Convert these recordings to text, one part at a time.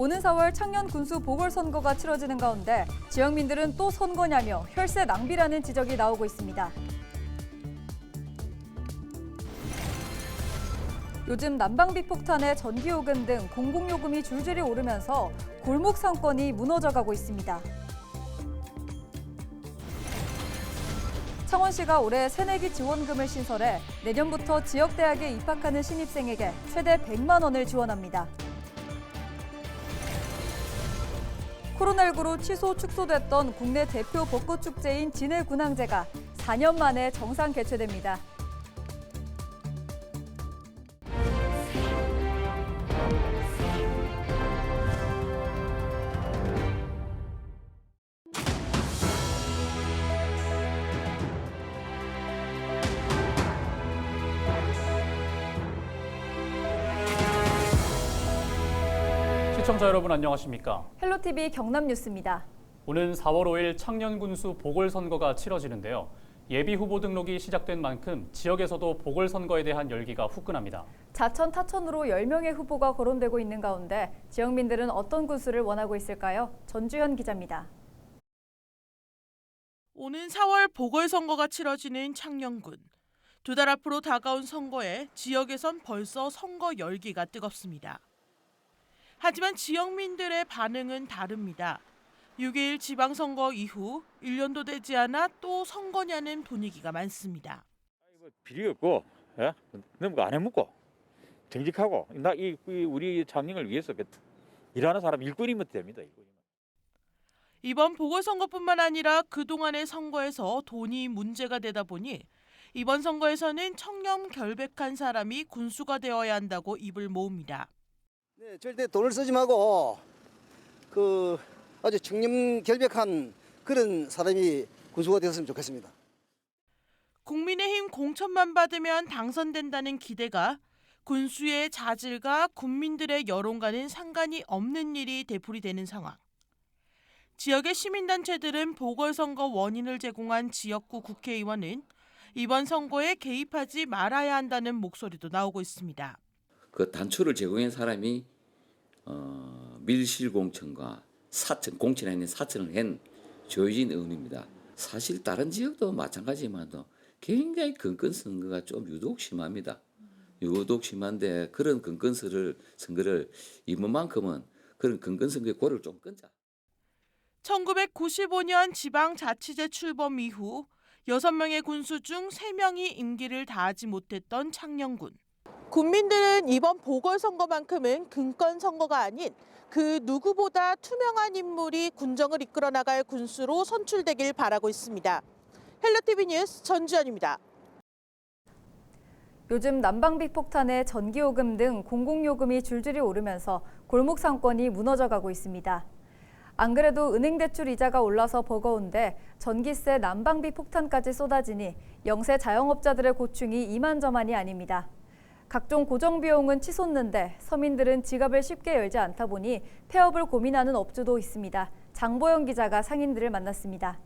오는 4월 창녕 군수 보궐선거가 치러지는 가운데 지역민들은 또 선거냐며 혈세 낭비라는 지적이 나오고 있습니다. 요즘 난방비 폭탄에 전기요금 등 공공요금이 줄줄이 오르면서 골목 상권이 무너져가고 있습니다. 창원시가 올해 새내기 지원금을 신설해 내년부터 지역대학에 입학하는 신입생에게 최대 100만 원을 지원합니다. 코로나19로 취소 축소됐던 국내 대표 벚꽃 축제인 진해 군항제가 4년 만에 정상 개최됩니다. 시청자 여러분 안녕하십니까? 헬로티비 경남 뉴스입니다. 오는 4월 5일 창녕군수 보궐선거가 치러지는데요. 예비 후보 등록이 시작된 만큼 지역에서도 보궐선거에 대한 열기가 후끈합니다. 자천 타천으로 10명의 후보가 거론되고 있는 가운데 지역민들은 어떤 군수를 원하고 있을까요? 전주현 기자입니다. 오는 4월 보궐선거가 치러지는 창녕군. 두 달 앞으로 다가온 선거에 지역에선 벌써 선거 열기가 뜨겁습니다. 하지만 지역민들의 반응은 다릅니다. 6일 지방선거 이후 1년도 되지 않아 또 선거냐는 분위기가 많습니다. 뭐 필요 없고 예? 너무 안 해먹고 정직하고 나 이 우리 창녕을 위해서 그 일하는 사람 일꾼이면 됩니다. 일꾼이면. 이번 보궐선거뿐만 아니라 그동안의 선거에서 돈이 문제가 되다 보니 이번 선거에서는 청렴 결백한 사람이 군수가 되어야 한다고 입을 모읍니다. 네, 절대 돈을 쓰지 말고 그 아주 청렴 결백한 그런 사람이 군수가 되었으면 좋겠습니다. 국민의힘 공천만 받으면 당선된다는 기대가 군수의 자질과 국민들의 여론과는 상관이 없는 일이 되풀이되는 상황. 지역의 시민단체들은 보궐선거 원인을 제공한 지역구 국회의원은 이번 선거에 개입하지 말아야 한다는 목소리도 나오고 있습니다. 그 단초를 제공한 사람이 어, 밀실공천과 사천 공천에 있는 사천을 한 조효진 의원입니다. 사실 다른 지역도 마찬가지지만도 굉장히 근건 선거가 좀 유독 심합니다. 유독 심한데 그런 근건 선거를 이번만큼은 그런 근건 선거의 골을 좀 끊자. 1995년 지방자치제 출범 이후 6명의 군수 중 3명이 임기를 다하지 못했던 창녕군. 국민들은 이번 보궐선거만큼은 근권 선거가 아닌 그 누구보다 투명한 인물이 군정을 이끌어 나갈 군수로 선출되길 바라고 있습니다. 헬로티비 뉴스 전주현입니다. 요즘 난방비 폭탄에 전기요금 등 공공요금이 줄줄이 오르면서 골목 상권이 무너져 가고 있습니다. 안 그래도 은행 대출 이자가 올라서 버거운데 전기세 난방비 폭탄까지 쏟아지니 영세 자영업자들의 고충이 이만저만이 아닙니다. 각종 고정 비용은 치솟는데 서민들은 지갑을 쉽게 열지 않다 보니 폐업을 고민하는 업주도 있습니다. 장보영 기자가 상인들을 만났습니다.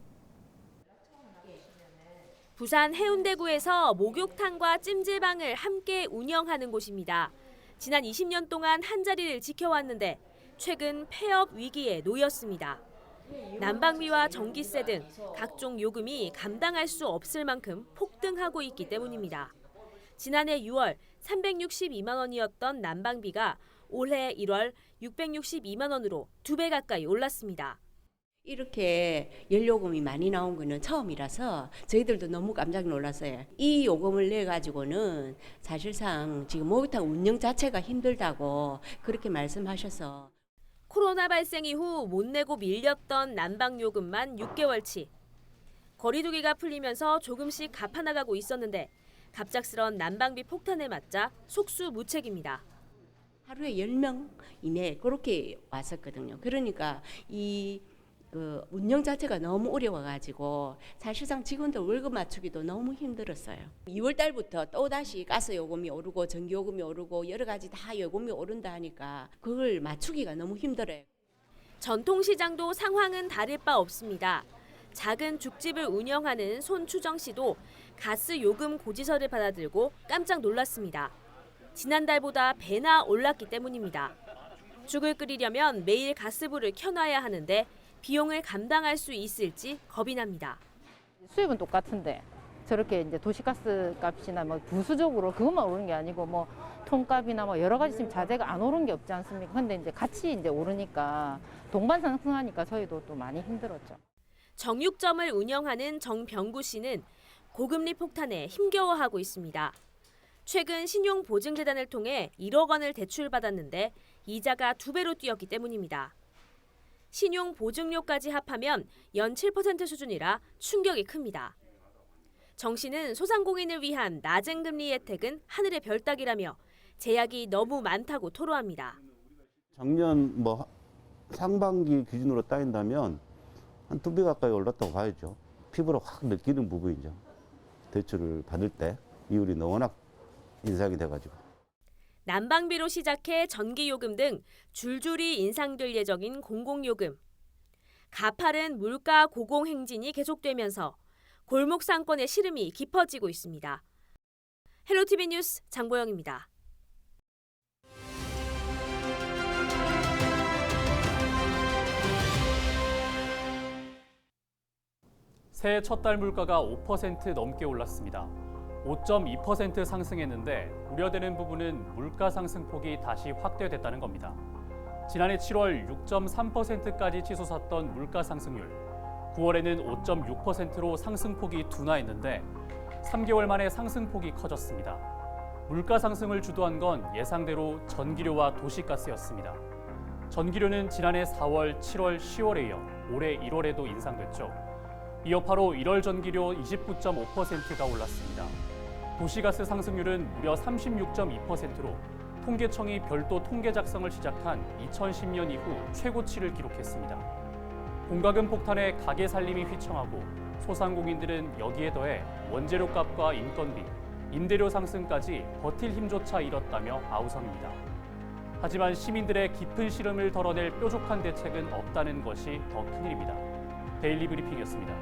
부산 해운대구에서 목욕탕과 찜질방을 함께 운영하는 곳입니다. 지난 20년 동안 한 자리를 지켜왔는데 최근 폐업 위기에 놓였습니다. 난방비와 전기세 등 각종 요금이 감당할 수 없을 만큼 폭등하고 있기 때문입니다. 지난해 6월 362만 원이었던 난방비가 올해 1월 662만 원으로 두 배 가까이 올랐습니다. 이렇게 연료금이 많이 나온 거는 처음이라서 저희들도 너무 깜짝 놀랐어요. 이 요금을 내 가지고는 사실상 지금 목욕탕 운영 자체가 힘들다고 그렇게 말씀하셔서 코로나 발생 이후 못 내고 밀렸던 난방 요금만 6개월치. 거리두기가 풀리면서 조금씩 갚아나가고 있었는데 갑작스런 난방비 폭탄에 맞자 속수무책입니다. 하루에 10명 이내 그렇게 왔었거든요. 그러니까 이 그 운영 자체가 너무 어려워가지고 사실상 직원들 월급 맞추기도 너무 힘들었어요. 2월 달부터 또 다시 가스 요금이 오르고 전기 요금이 오르고 여러 가지 다 요금이 오른다 하니까 그걸 맞추기가 너무 힘들어요. 전통시장도 상황은 다를 바 없습니다. 작은 죽집을 운영하는 손추정 씨도 가스 요금 고지서를 받아들고 깜짝 놀랐습니다. 지난달보다 배나 올랐기 때문입니다. 죽을 끓이려면 매일 가스불을 켜놔야 하는데 비용을 감당할 수 있을지 겁이 납니다. 수입은 똑같은데 저렇게 이제 도시가스 값이나 뭐 부수적으로 그것만 오르는 게 아니고 뭐 통값이나 뭐 여러 가지 지금 자재가 안 오른 게 없지 않습니까? 근데 이제 같이 이제 오르니까 동반 상승하니까 저희도 또 많이 힘들었죠. 정육점을 운영하는 정병구 씨는 고금리 폭탄에 힘겨워하고 있습니다. 최근 신용보증재단을 통해 1억 원을 대출받았는데 이자가 두 배로 뛰었기 때문입니다. 신용보증료까지 합하면 연 7% 수준이라 충격이 큽니다. 정 씨는 소상공인을 위한 낮은 금리 혜택은 하늘의 별 따기라며 제약이 너무 많다고 토로합니다. 작년 뭐 상반기 기준으로 따진다면 한 두 배 가까이 올랐다고 봐야죠. 피부로 확 느끼는 부분이죠. 대출을 받을 때 이율이 워낙 인상이 돼가지고. 난방비로 시작해 전기요금 등 줄줄이 인상될 예정인 공공요금. 가파른 물가 고공행진이 계속되면서 골목 상권의 시름이 깊어지고 있습니다. 헬로티비 뉴스 장보영입니다. 새해 첫 달 물가가 5% 넘게 올랐습니다. 5.2% 상승했는데 우려되는 부분은 물가 상승폭이 다시 확대됐다는 겁니다. 지난해 7월 6.3%까지 치솟았던 물가 상승률, 9월에는 5.6%로 상승폭이 둔화했는데 3개월 만에 상승폭이 커졌습니다. 물가 상승을 주도한 건 예상대로 전기료와 도시가스였습니다. 전기료는 지난해 4월, 7월, 10월에 이어 올해 1월에도 인상됐죠. 이어 바로 1월 전기료 29.5%가 올랐습니다. 도시가스 상승률은 무려 36.2%로 통계청이 별도 통계 작성을 시작한 2010년 이후 최고치를 기록했습니다. 공과금 폭탄에 가게 살림이 휘청하고 소상공인들은 여기에 더해 원재료 값과 인건비, 임대료 상승까지 버틸 힘조차 잃었다며 아우성입니다. 하지만 시민들의 깊은 시름을 덜어낼 뾰족한 대책은 없다는 것이 더 큰일입니다. 데일리 브리핑이었습니다.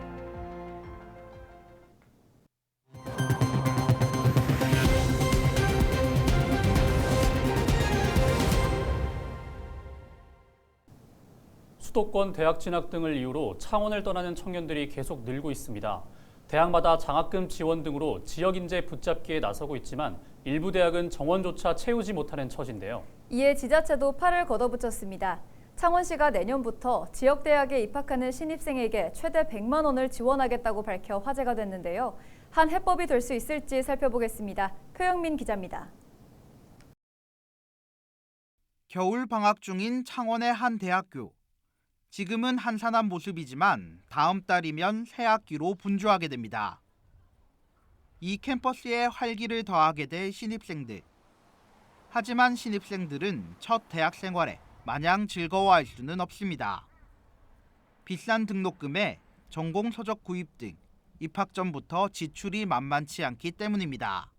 수도권 대학 진학 등을 이유로 창원을 떠나는 청년들이 계속 늘고 있습니다. 대학마다 장학금 지원 등으로 지역 인재 붙잡기에 나서고 있지만 일부 대학은 정원조차 채우지 못하는 처지인데요. 이에 지자체도 팔을 걷어붙였습니다. 창원시가 내년부터 지역 대학에 입학하는 신입생에게 최대 100만 원을 지원하겠다고 밝혀 화제가 됐는데요. 한 해법이 될 수 있을지 살펴보겠습니다. 표영민 기자입니다. 겨울 방학 중인 창원의 한 대학교. 지금은 한산한 모습이지만 다음 달이면 새 학기로 분주하게 됩니다. 이 캠퍼스에 활기를 더하게 될 신입생들. 하지만 신입생들은 첫 대학 생활에 마냥 즐거워할 수는 없습니다. 비싼 등록금에 전공 서적 구입 등 입학 전부터 지출이 만만치 않기 때문입니다.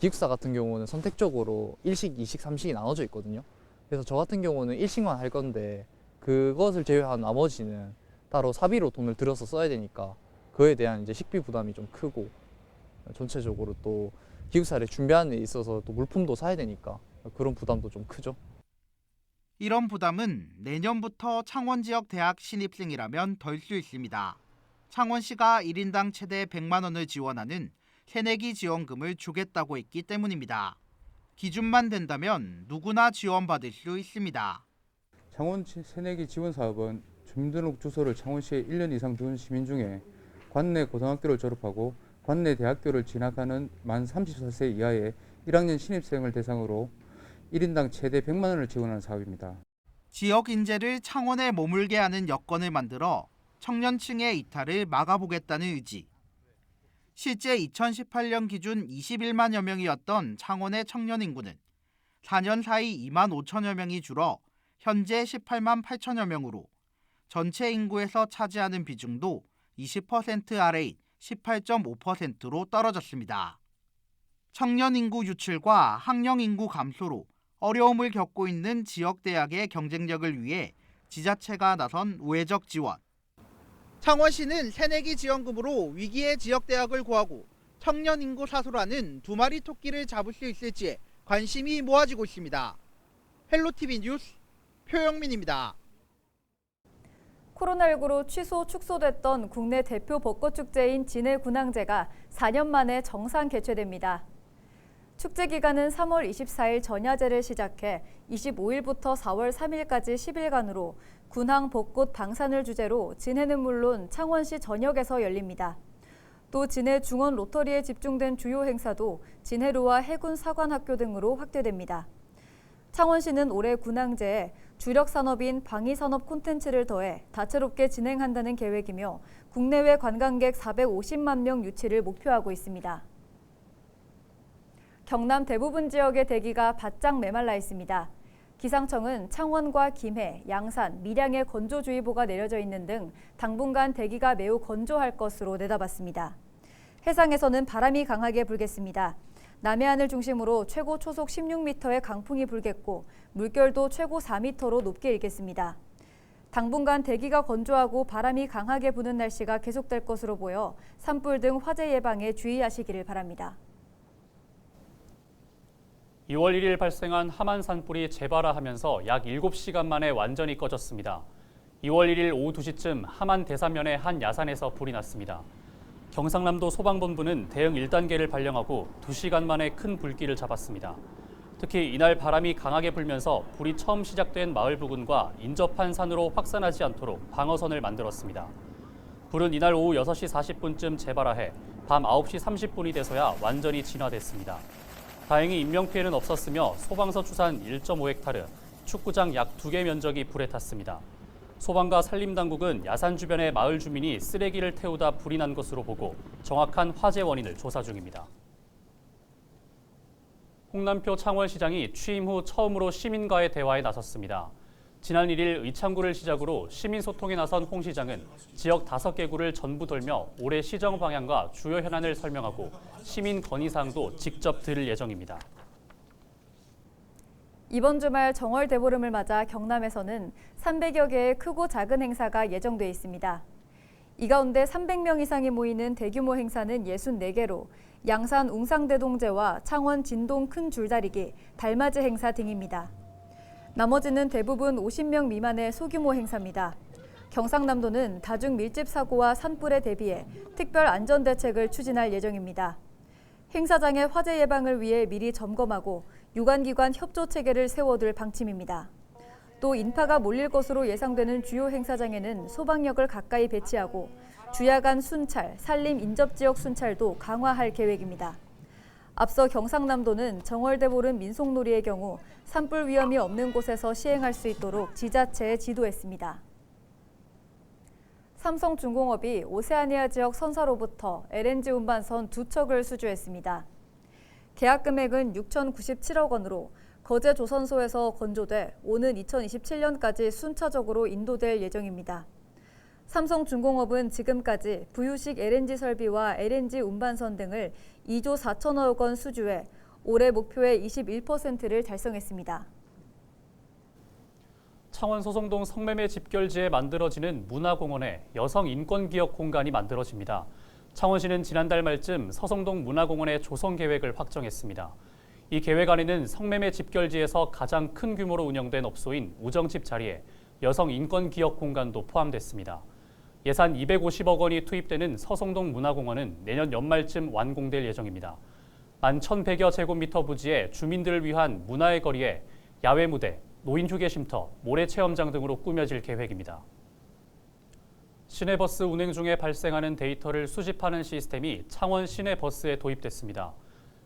기숙사 같은 경우는 선택적으로 일식, 이식, 삼식이 나눠져 있거든요. 그래서 저 같은 경우는 일식만 할 건데 그것을 제외한 나머지는 따로 사비로 돈을 들여서 써야 되니까 그에 대한 이제 식비 부담이 좀 크고 전체적으로 또 기숙사를 준비하는 데 있어서 또 물품도 사야 되니까 그런 부담도 좀 크죠. 이런 부담은 내년부터 창원 지역 대학 신입생이라면 덜 수 있습니다. 창원시가 1인당 최대 100만 원을 지원하는 새내기 지원금을 주겠다고 했기 때문입니다. 기준만 된다면 누구나 지원받을 수 있습니다. 창원 새내기 지원 사업은 주민등록 주소를 창원시에 1년 이상 둔 시민 중에 관내 고등학교를 졸업하고 관내 대학교를 진학하는 만 34세 이하의 1학년 신입생을 대상으로 1인당 최대 100만 원을 지원하는 사업입니다. 지역 인재를 창원에 머물게 하는 여건을 만들어 청년층의 이탈을 막아보겠다는 의지. 실제 2018년 기준 21만여 명이었던 창원의 청년 인구는 4년 사이 2만 5천여 명이 줄어 현재 18만 8천여 명으로 전체 인구에서 차지하는 비중도 20% 아래인 18.5%로 떨어졌습니다. 청년 인구 유출과 학령 인구 감소로 어려움을 겪고 있는 지역 대학의 경쟁력을 위해 지자체가 나선 우회적 지원. 창원시는 새내기 지원금으로 위기의 지역 대학을 구하고 청년 인구 사수라는 두 마리 토끼를 잡을 수 있을지에 관심이 모아지고 있습니다. 헬로티비 뉴스 효영민입니다. 코로나19로 취소, 축소됐던 국내 대표 벚꽃 축제인 진해 군항제가 4년 만에 정상 개최됩니다. 축제 기간은 3월 24일 전야제를 시작해 25일부터 4월 3일까지 10일간으로 군항 벚꽃 방산을 주제로 진해는 물론 창원시 전역에서 열립니다. 또 진해 중원 로터리에 집중된 주요 행사도 진해로와 해군 사관학교 등으로 확대됩니다. 창원시는 올해 군항제에 주력 산업인 방위산업 콘텐츠를 더해 다채롭게 진행한다는 계획이며 국내외 관광객 450만 명 유치를 목표하고 있습니다. 경남 대부분 지역의 대기가 바짝 메말라 있습니다. 기상청은 창원과 김해, 양산, 밀양에 건조주의보가 내려져 있는 등 당분간 대기가 매우 건조할 것으로 내다봤습니다. 해상에서는 바람이 강하게 불겠습니다. 남해안을 중심으로 최고 초속 16m의 강풍이 불겠고 물결도 최고 4m로 높게 일겠습니다. 당분간 대기가 건조하고 바람이 강하게 부는 날씨가 계속될 것으로 보여 산불 등 화재 예방에 주의하시기를 바랍니다. 2월 1일 발생한 하만 산불이 재발하하면서 약 7시간 만에 완전히 꺼졌습니다. 2월 1일 오후 2시쯤 하만 대산면의 한 야산에서 불이 났습니다. 경상남도 소방본부는 대응 1단계를 발령하고 2시간 만에 큰 불길을 잡았습니다. 특히 이날 바람이 강하게 불면서 불이 처음 시작된 마을 부근과 인접한 산으로 확산하지 않도록 방어선을 만들었습니다. 불은 이날 오후 6시 40분쯤 재발하해 밤 9시 30분이 돼서야 완전히 진화됐습니다. 다행히 인명피해는 없었으며 소방서 추산 1.5헥타르, 축구장 약 2개 면적이 불에 탔습니다. 소방과 산림당국은 야산 주변의 마을 주민이 쓰레기를 태우다 불이 난 것으로 보고 정확한 화재 원인을 조사 중입니다. 홍남표 창원시장이 취임 후 처음으로 시민과의 대화에 나섰습니다. 지난 1일 의창구를 시작으로 시민 소통에 나선 홍 시장은 지역 5개 구를 전부 돌며 올해 시정 방향과 주요 현안을 설명하고 시민 건의사항도 직접 들을 예정입니다. 이번 주말 정월 대보름을 맞아 경남에서는 300여 개의 크고 작은 행사가 예정돼 있습니다. 이 가운데 300명 이상이 모이는 대규모 행사는 64개로 양산 웅상대동제와 창원 진동 큰 줄다리기, 달맞이 행사 등입니다. 나머지는 대부분 50명 미만의 소규모 행사입니다. 경상남도는 다중 밀집 사고와 산불에 대비해 특별 안전 대책을 추진할 예정입니다. 행사장의 화재 예방을 위해 미리 점검하고 유관기관 협조 체계를 세워둘 방침입니다. 또 인파가 몰릴 것으로 예상되는 주요 행사장에는 소방력을 가까이 배치하고 주야간 순찰, 산림 인접 지역 순찰도 강화할 계획입니다. 앞서 경상남도는 정월대보름 민속놀이의 경우 산불 위험이 없는 곳에서 시행할 수 있도록 지자체에 지도했습니다. 삼성중공업이 오세아니아 지역 선사로부터 LNG 운반선 두 척을 수주했습니다. 계약 금액은 6,097억 원으로 거제 조선소에서 건조돼 오는 2027년까지 순차적으로 인도될 예정입니다. 삼성중공업은 지금까지 부유식 LNG 설비와 LNG 운반선 등을 2조 4천억 원 수주해 올해 목표의 21%를 달성했습니다. 창원 소송동 성매매 집결지에 만들어지는 문화공원에 여성 인권 기억 공간이 만들어집니다. 창원시는 지난달 말쯤 서성동 문화공원의 조성 계획을 확정했습니다. 이 계획 안에는 성매매 집결지에서 가장 큰 규모로 운영된 업소인 우정집 자리에 여성 인권 기억 공간도 포함됐습니다. 예산 250억 원이 투입되는 서성동 문화공원은 내년 연말쯤 완공될 예정입니다. 만 1,100여 제곱미터 부지에 주민들을 위한 문화의 거리에 야외 무대, 노인 휴게 쉼터, 모래 체험장 등으로 꾸며질 계획입니다. 시내버스 운행 중에 발생하는 데이터를 수집하는 시스템이 창원 시내버스에 도입됐습니다.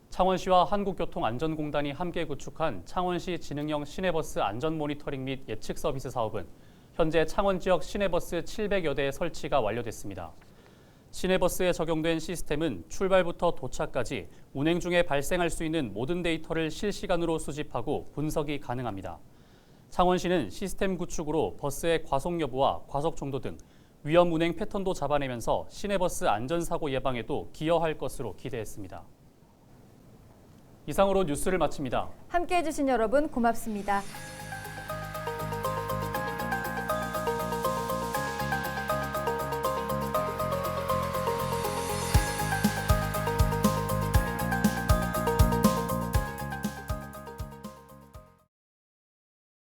창원시와 한국교통안전공단이 함께 구축한 창원시 지능형 시내버스 안전 모니터링 및 예측 서비스 사업은 현재 창원 지역 시내버스 700여 대의 설치가 완료됐습니다. 시내버스에 적용된 시스템은 출발부터 도착까지 운행 중에 발생할 수 있는 모든 데이터를 실시간으로 수집하고 분석이 가능합니다. 창원시는 시스템 구축으로 버스의 과속 여부와 과속 정도 등 위험 운행 패턴도 잡아내면서 시내버스 안전사고 예방에도 기여할 것으로 기대했습니다. 이상으로 뉴스를 마칩니다. 함께해 주신 여러분 고맙습니다.